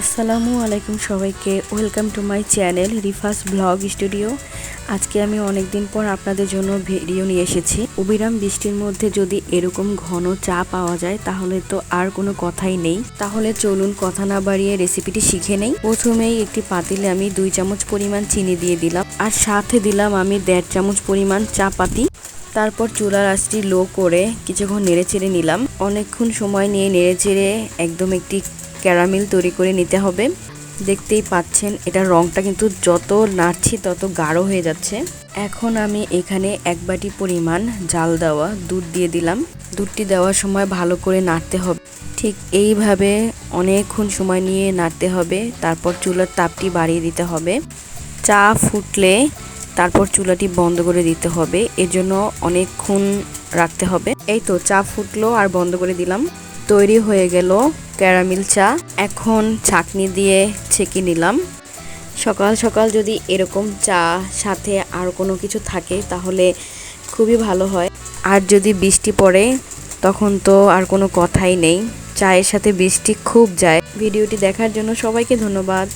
আসসালামু আলাইকুম সবাইকে। Welcome to my channel Rifas blog studio আজকে আমি অনেক দিন পর আপনাদের জন্য ভিডিও নিয়ে এসেছি। অবিরাম বৃষ্টির মধ্যে যদি এরকম ঘন চা পাওয়া যায়, তাহলে তো আর কোনো কথাই নেই। তাহলে চলুন কথা না বাড়িয়ে রেসিপিটি শিখে নেই। প্রথমেই একটি পাতিলে আমি দুই চামচ পরিমাণ চিনি দিয়ে দিলাম। আর সাথে দিলাম আমি দেড় চামচ পরিমাণ চা পাতি। তারপর চুলার আঁচটি লো করে কিছুক্ষণ নেড়ে চেড়ে নিলাম। অনেকক্ষণ সময় নিয়ে নেড়ে চেড়ে একদম একটি ক্যারামেল তৈরি করে নিতে হবে। দেখতেই পাচ্ছেন এটার রংটা কিন্তু যত নাড়ছি তত গাঢ় হয়ে যাচ্ছে। এখন আমি এখানে এক বাটি পরিমাণ জাল দেওয়া দুধ দিয়ে দিলাম। দুধটি দেওয়ার সময় ভালো করে নাড়তে হবে। ঠিক এইভাবে অনেকক্ষণ সময় নিয়ে নাড়তে হবে। তারপর চুলার তাপটি বাড়িয়ে দিতে হবে। চা ফুটলে তারপর চুলাটি বন্ধ করে দিতে হবে। এর জন্য অনেকক্ষণ রাখতে হবে। এই তো চা ফুটলো আর বন্ধ করে দিলাম। তৈরি হয়ে গেল ক্যারামেল চা। এখন ছাকনি দিয়ে ছেঁকে নিলাম। সকাল সকাল যদি এরকম চা সাথে আর কোনো কিছু থাকে তাহলে খুবই ভালো হয়। আর যদি বৃষ্টি পড়ে তখন তো আর কোনো কথাই নেই। চায়ের সাথে বৃষ্টি খুব যায়। ভিডিওটি দেখার জন্য সবাইকে ধন্যবাদ।